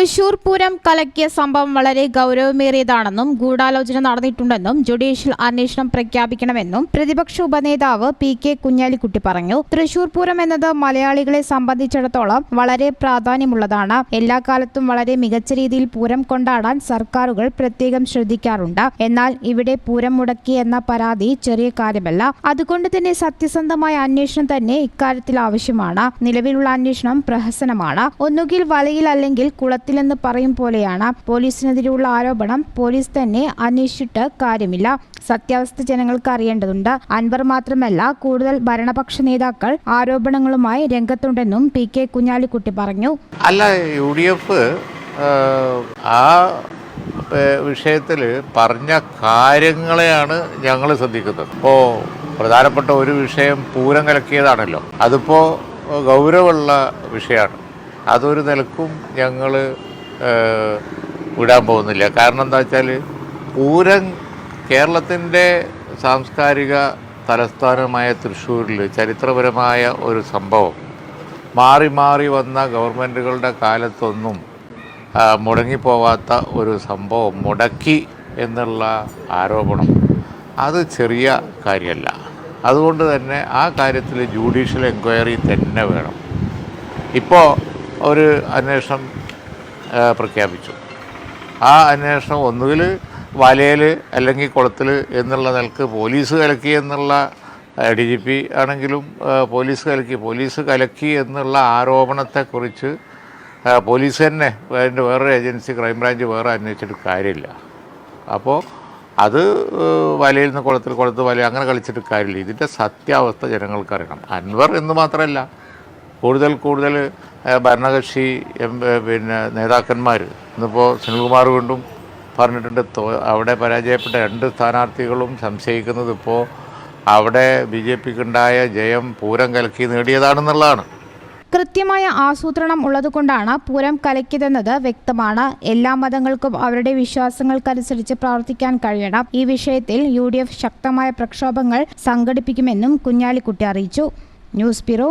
തൃശൂർ പൂരം കലക്കിയ സംഭവം വളരെ ഗൗരവമേറിയതാണെന്നും ഗൂഢാലോചന നടന്നിട്ടുണ്ടെന്നും ജുഡീഷ്യൽ അന്വേഷണം പ്രഖ്യാപിക്കണമെന്നും പ്രതിപക്ഷ ഉപനേതാവ് പി കെ കുഞ്ഞാലിക്കുട്ടി പറഞ്ഞു. തൃശൂർ പൂരം എന്നത് മലയാളികളെ സംബന്ധിച്ചിടത്തോളം വളരെ പ്രാധാന്യമുള്ളതാണ്. എല്ലാ കാലത്തും വളരെ മികച്ച രീതിയിൽ പൂരം കൊണ്ടാടാൻ സർക്കാരുകൾ പ്രത്യേകം ശ്രദ്ധിക്കാറുണ്ട്. എന്നാൽ ഇവിടെ പൂരം മുടക്കി എന്ന പരാതി ചെറിയ കാര്യമല്ല. അതുകൊണ്ട് തന്നെ സത്യസന്ധമായ അന്വേഷണം തന്നെ ഇക്കാര്യത്തിൽ ആവശ്യമാണ്. നിലവിലുള്ള അന്വേഷണം പ്രഹസനമാണ്. ഒന്നുകിൽ വലയിൽ അല്ലെങ്കിൽ കുളത്തിലെന്ന് പറയും പോലെയാണ് പോലീസിനെതിരെയുള്ള ആരോപണം. പോലീസ് തന്നെ അന്വേഷിച്ചിട്ട് കാര്യമില്ല. സത്യാവസ്ഥ ജനങ്ങൾക്ക് അറിയേണ്ടതുണ്ട്. അൻവർ മാത്രമല്ല കൂടുതൽ ഭരണപക്ഷ നേതാക്കൾ ആരോപണങ്ങളുമായി രംഗത്തുണ്ടെന്നും പി കെ കുഞ്ഞാലിക്കുട്ടി പറഞ്ഞു. അല്ല യു ഡി എഫ് ആ വിഷയത്തിൽ പറഞ്ഞ കാര്യങ്ങളെയാണ് ഞങ്ങൾ ശ്രദ്ധിക്കുന്നത്. ഇപ്പോൾ പ്രധാനപ്പെട്ട ഒരു വിഷയം പൂരം കലക്കിയതാണല്ലോ. അതിപ്പോൾ ഗൗരവമുള്ള വിഷയമാണ്. അതൊരു നിലക്കും ഞങ്ങൾ വിടാൻ പോകുന്നില്ല. കാരണം എന്താ വെച്ചാൽ പൂരം കേരളത്തിന്റെ സാംസ്കാരിക തലസ്ഥാനമായ തൃശ്ശൂരിൽ ചരിത്രപരമായ ഒരു സംഭവം. മാറി മാറി വന്ന ഗവൺമെന്റുകളുടെ കാലത്തൊന്നും മുടങ്ങിപ്പോവാത്ത ഒരു സംഭവം മുടക്കി എന്നുള്ള ആരോപണം. അത് ചെറിയ കാര്യമല്ല അതുകൊണ്ട് തന്നെ ആ കാര്യത്തിൽ ജുഡീഷ്യൽ എൻക്വയറി തന്നെ വേണം. ഇപ്പോൾ ഒരു അന്വേഷണം പ്രഖ്യാപിച്ചു. ആ അന്വേഷണം ഒന്നുകിൽ വലയിൽ അല്ലെങ്കിൽ കുളത്തിൽ എന്നുള്ള നിലയ്ക്ക് പോലീസ് കലക്കി എന്നുള്ള ഡി ജി പി ആണെങ്കിലും പോലീസ് കലക്കി പോലീസ് കലക്കി എന്നുള്ള ആരോപണത്തെക്കുറിച്ച് പോലീസ് തന്നെ അതിന്റെ വേറൊരു ഏജൻസി ക്രൈംബ്രാഞ്ച് വേറെ അന്വേഷിച്ചിട്ട് കാര്യമില്ല. അപ്പോൾ അത് വലയിൽ നിന്ന് കുളത്തിൽ കുളത്ത് വല അങ്ങനെ കളിച്ചിട്ട് കാര്യമില്ല. ഇതിന്റെ സത്യാവസ്ഥ ജനങ്ങൾക്കറിയണം. അൻവർ എന്ന് മാത്രമല്ല. കൂടുതൽ കൂടുതൽ ഭരണകക്ഷി എം പിന്നെ നേതാക്കന്മാർ ഇന്നിപ്പോൾ സുനിൽകുമാർ വീണ്ടും പറഞ്ഞിട്ടുണ്ട് അവിടെ പരാജയപ്പെട്ട രണ്ട് സ്ഥാനാർത്ഥികളും സംശയിക്കുന്നത് ഇപ്പോൾ അവിടെ ബി ജെ പിക്കുണ്ടായ ജയം പൂരം കലക്കി നേടിയതാണെന്നുള്ളതാണ്. കൃത്യമായ ആസൂത്രണം ഉള്ളതുകൊണ്ടാണ് പൂരം കലക്കിയതെന്നത് വ്യക്തമാണ്. എല്ലാ മതങ്ങൾക്കും അവരുടെ വിശ്വാസങ്ങൾക്കനുസരിച്ച് പ്രവർത്തിക്കാൻ കഴിയണം. ഈ വിഷയത്തിൽ യു ശക്തമായ പ്രക്ഷോഭങ്ങൾ സംഘടിപ്പിക്കുമെന്നും കുഞ്ഞാലിക്കുട്ടി അറിയിച്ചു. News bureau